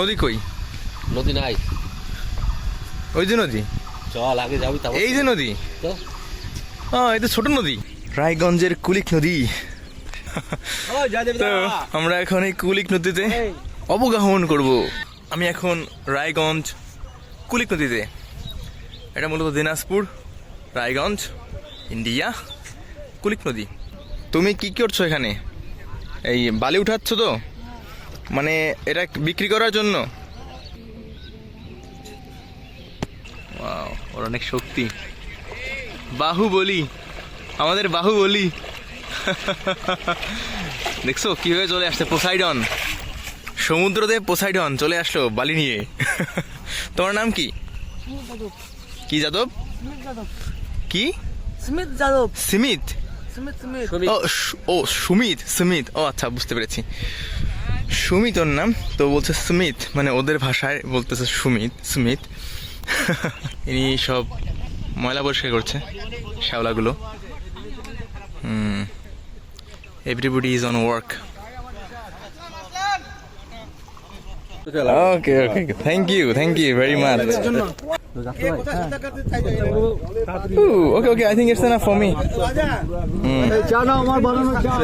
নদী কই? নদী নাই। ওই যে নদী? চল আগে যাবি তারপর এই যে নদী? তো? হ্যাঁ এই তো ছোট নদী। রায়গঞ্জের কুলিক নদী। তো আমরা এখন এই কুলিক নদীতে অবগাহন করব। আমি এখন রায়গঞ্জ কুলিক নদীতে। এটা মূলত দিনাজপুর রায়গঞ্জ ইন্ডিয়া কুলিক নদী। তুমি কি করছ এখানে? এই বালি উঠাচ্ছ তো? মানে এটা বিক্রি করার জন্য? ওর অনেক শক্তি। বাহুবলি আমাদের বাহুবলি দেখছ কীভাবে চলে আসছে পোসাইডন সমুদ্রতে পোসাইডন চলে আসলো বালি নিয়ে। তোমার নাম কি? কি যাদব? কি? স্মিথ যাদব সিমিত ও ও সুমিত সুমিত। ও আচ্ছা বুঝতে পেরেছি। সুমিত ওর নাম, তো বলছে সুমিত মানে ওদের ভাষায় বলতেছে সুমিত সুমিত। ইনি সব ময়লা পরিষ্কার করছে, শ্যাওলাগুলো। Everybody is on work okay okay thank you thank you very much okay okay I think it's enough for me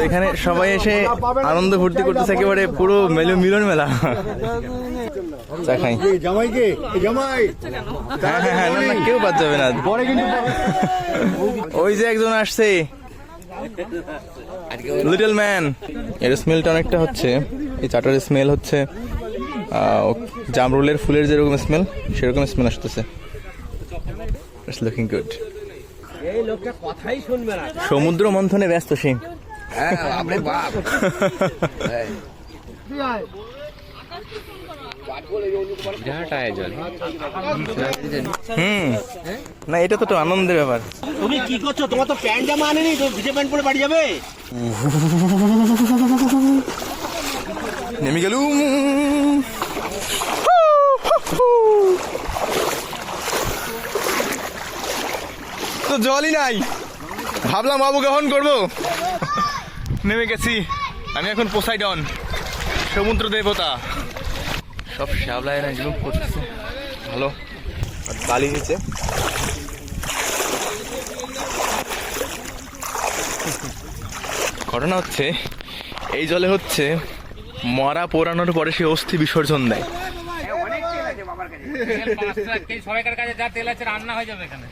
এখানে সবাই এসে আনন্দ ফুর্তি করতেছে একেবারে পুরো মেলো মিলন মেলা। চা খাই। জামাইকে জামাই। হ্যাঁ হ্যাঁ হ্যাঁ না না কেউ বাদ যাবে না। পরে কিন্তু ওই যে একজন আসছে। লিটল ম্যান এর স্মেলটা অনেকটা হচ্ছে। এই চাটার স্মেল হচ্ছে। জামরুলের ফুলের যেরকম স্মেল সেরকম স্মেল আসতেছে। ইটস লুকিং গুড সমুদ্র মন্থনে ব্যস্ত সে। হ্যাঁ হুম। না এটা তো আনন্দের ব্যাপার। তুমি কি করছ? তোমার তো প্যান্ট জামা আনেনি তো ভিজে প্যান্ট পরে বাড়ি যাবে? নেমে গেলুম। তো জলই নাই। ভাবলাম অবগাহন করব। নেমে গেছি। আমি এখন পোসাইডন, সমুদ্র দেবতা। সব শ্যাবলায় না গ্রুপ করতেছে। ভালো। আর বালি নিচে। ঘটনা হচ্ছে, এই জলে হচ্ছে মরা পোড়ানোর পরে সে অস্থি বিসর্জন দেয়। সবাইকার কাছে যা তেল আছে রান্না হয়ে যাবে এখানে।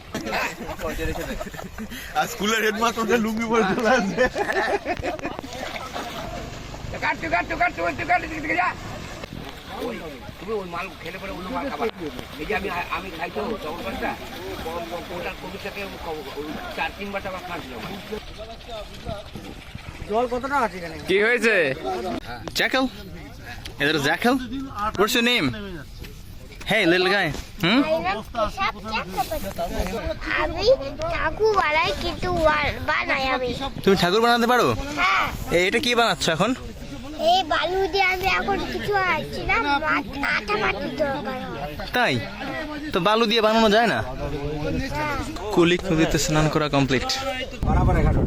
আর স্কুলের হেডমাস্টারটা লুঙ্গি পরে চলে আসবে। কাটু কাটু কাটু কাটু কাটু দিকে দিকে যা। তুমি ওই মাল খেলে পরে অন্য মাল খাবা। এই যে আমি আমি খাই তো পাঁচটা কবিতাকে চার তিনবার টাকা খাচ্ছিলাম জল কতটা আছে এখানে? কি হয়েছে? Jackal? Name hey little guy hmm আমি চাকু বানাই কিন্তু বানাই আমি তুমি ঠাকুর বানাতে পারো? হ্যাঁ। এই এটা কি বানাচ্ছ এখন? এই বালু দিয়ে আমি এখন কিছু আসছি না আটা মাটি দরকার। তাই? তো বালু দিয়ে বানানো যায় না? হ্যাঁ। কুলিক নদীতে স্নান করা কমপ্লিট এরকম এরকম